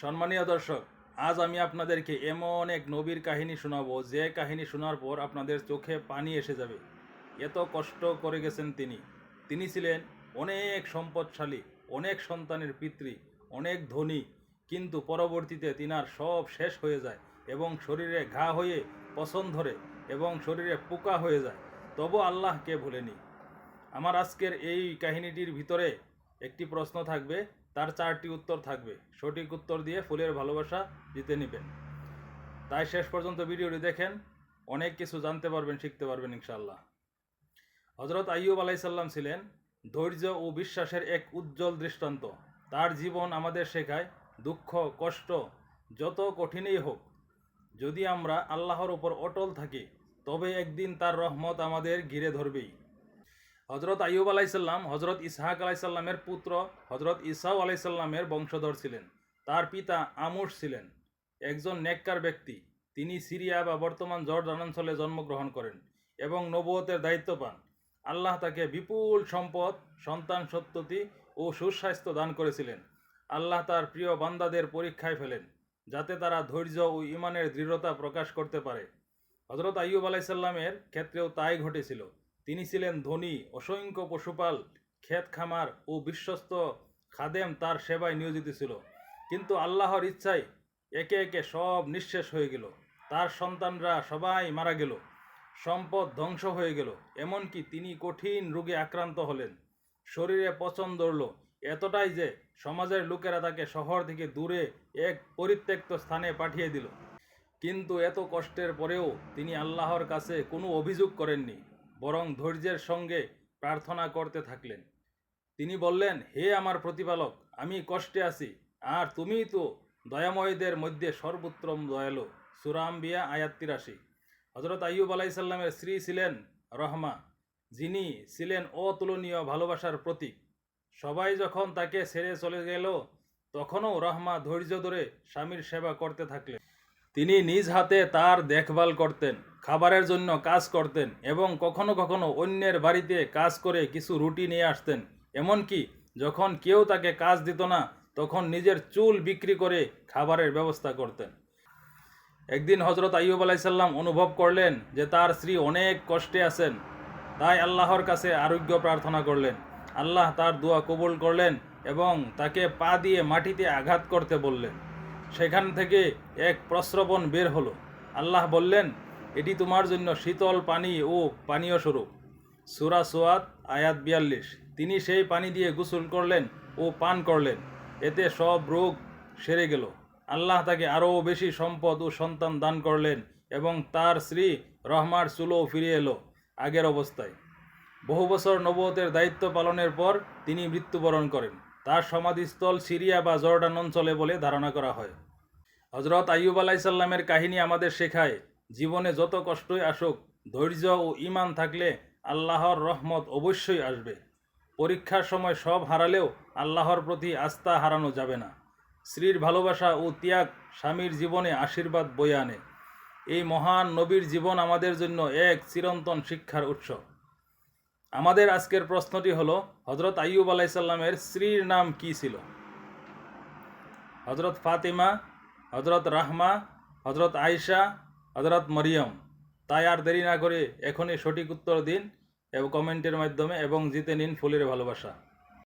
সম্মানীয় দর্শক, আজ আমি আপনাদেরকে এমন এক নবীর কাহিনী শোনাবো, যে কাহিনী শোনার পর আপনাদের চোখে পানি এসে যাবে। এত কষ্ট করে গেছেন তিনি। তিনি ছিলেন অনেক সম্পদশালী, অনেক সন্তানের পিতৃ, অনেক ধনী, কিন্তু পরবর্তীতে তিনার সব শেষ হয়ে যায় এবং শরীরে ঘা হয়ে পছন ধরে এবং শরীরে পোকা হয়ে যায়। তবু আল্লাহকে ভুলেনি। আমার আজকের এই কাহিনীটির ভিতরে একটি প্রশ্ন থাকবে তার চারটি উত্তর থাকবে। সঠিক উত্তর দিয়ে ফুলের ভালোবাসা জিতে নেবেন তাই শেষ পর্যন্ত ভিডিওটি দেখেন। অনেক কিছু জানতে পারবেন, শিখতে পারবেন ইনশাল্লাহ হজরত আইয়ুব আলাইসাল্লাম ছিলেন ধৈর্য ও বিশ্বাসের এক উজ্জ্বল দৃষ্টান্ত। তার জীবন আমাদের শেখায় দুঃখ, কষ্ট, যত কঠিনই হোক, যদি আমরা আল্লাহর উপর অটল থাকি, তবে একদিন তার রহমত আমাদের ঘিরে ধরবেই। হজরত আইয়ুব আলাইসাল্লাম হজরত ইসহাক আলাইসাল্লামের পুত্র হজরত ইসাউ আলাইসাল্লামের বংশধর ছিলেন। তার পিতা আমুস ছিলেন, একজন নেককার ব্যক্তি। তিনি সিরিয়া বা বর্তমান জর্ডান অঞ্চলে জন্মগ্রহণ করেন এবং নবুয়তের দায়িত্ব পান। আল্লাহ তাকে বিপুল সম্পদ, সন্তান সত্যতি ও সুস্বাস্থ্য দান করেছিলেন। আল্লাহ তার প্রিয় বান্দাদের পরীক্ষায় ফেলেন, যাতে তারা ধৈর্য ও ইমানের দৃঢ়তা প্রকাশ করতে পারে। হজরত আইয়ুব আলাইসাল্লামের ক্ষেত্রেও তাই ঘটেছিল। তিনি ছিলেন ধনী, অসংখ্য পশুপাল, ক্ষেত খামার ও বিশ্বস্ত খাদেম তার সেবায় নিয়োজিত ছিল। কিন্তু আল্লাহর ইচ্ছায় একে একে সব নিঃশেষ হয়ে গেল। তার সন্তানরা সবাই মারা গেল। সম্পদ ধ্বংস হয়ে গেল। এমনকি তিনি কঠিন রোগে আক্রান্ত হলেন। শরীরে পচন ধরল। এতটাই যে সমাজের লোকেরা তাকে শহর থেকে দূরে এক পরিত্যক্ত স্থানে পাঠিয়ে দিল। কিন্তু এত কষ্টের পরেও তিনি আল্লাহর কাছে কোনো অভিযোগ করেননি। বরং ধৈর্যের সঙ্গে প্রার্থনা করতে থাকলেন। তিনি বললেন, হে আমার প্রতিপালক, আমি কষ্টে আছি, আর তুমিই তো দয়াময়দের মধ্যে সর্বোত্তম দয়ালু। সুরাম্বিয়া আয়াত তিরাশি। হজরত আইয়ুব আলাইসাল্লামের স্ত্রী ছিলেন রহমা, যিনি ছিলেন অতুলনীয় ভালোবাসার প্রতীক। সবাই যখন তাকে ছেড়ে চলে গেল, তখনও রহমা ধৈর্য ধরে স্বামীর সেবা করতে থাকলেন। তিনি নিজ হাতে তার দেখভাল করতেন। খাবারের জন্য কাজ করতেন এবং কখনো কখনো অন্যের বাড়িতে কাজ করে কিছু রুটি নিয়ে আসতেন। এমনকি যখন কেউ তাকে কাজ দিত না, তখন নিজের চুল বিক্রি করে খাবারের ব্যবস্থা করতেন। একদিন হজরত আইয়ুব আলাইসাল্লাম অনুভব করলেন যে তার স্ত্রী অনেক কষ্টে আছেন। তাই আল্লাহর কাছে আরোগ্য প্রার্থনা করলেন। আল্লাহ তার দোয়া কবুল করলেন এবং তাকে পা দিয়ে মাটিতে আঘাত করতে বললেন। সেখান থেকে এক প্রস্রবণ বের হলো। আল্লাহ বললেন এটি তোমার জন্য শীতল পানি ও পানীয় স্বরূপ। সুরা সোয়াদ, আয়াত বিয়াল্লিশ। তিনি সেই পানি দিয়ে গোসল করলেন ও পান করলেন। এতে সব রোগ সেরে গেল। আল্লাহ তাকে আরও বেশি সম্পদ ও সন্তান দান করলেন এবং তার স্ত্রী রহমার চুলো ফিরে এলো আগের অবস্থায়। বহু বছর নবতের দায়িত্ব পালনের পর তিনি মৃত্যুবরণ করেন। তার সমাধিস্থল সিরিয়া বা জর্ডান অঞ্চলে বলে ধারণা করা হয়। হজরত আইয়ুব আলাইসাল্লামের কাহিনী আমাদের শেখায় জীবনে যত কষ্টই আসুক, ধৈর্য ও ইমান থাকলে আল্লাহর রহমত অবশ্যই আসবে। পরীক্ষার সময় সব হারালেও আল্লাহর প্রতি আস্থা হারানো যাবে না। স্ত্রীর ভালোবাসা ও ত্যাগ স্বামীর জীবনে আশীর্বাদ বয়ে আনে। এই মহান নবীর জীবন আমাদের জন্য এক চিরন্তন শিক্ষার উৎস। আমাদের আজকের প্রশ্নটি হলো হজরত আইয়ুব আলাইসাল্লামের স্ত্রীর নাম কি ছিল? হজরত ফাতিমা হজরত রাহমা হজরত আয়শা হজরত মরিয়ম, তাই আর দেরি না করে এখনই সঠিক উত্তর দিন এবং কমেন্টের মাধ্যমে এবং জিতে নিন ফুলের ভালোবাসা।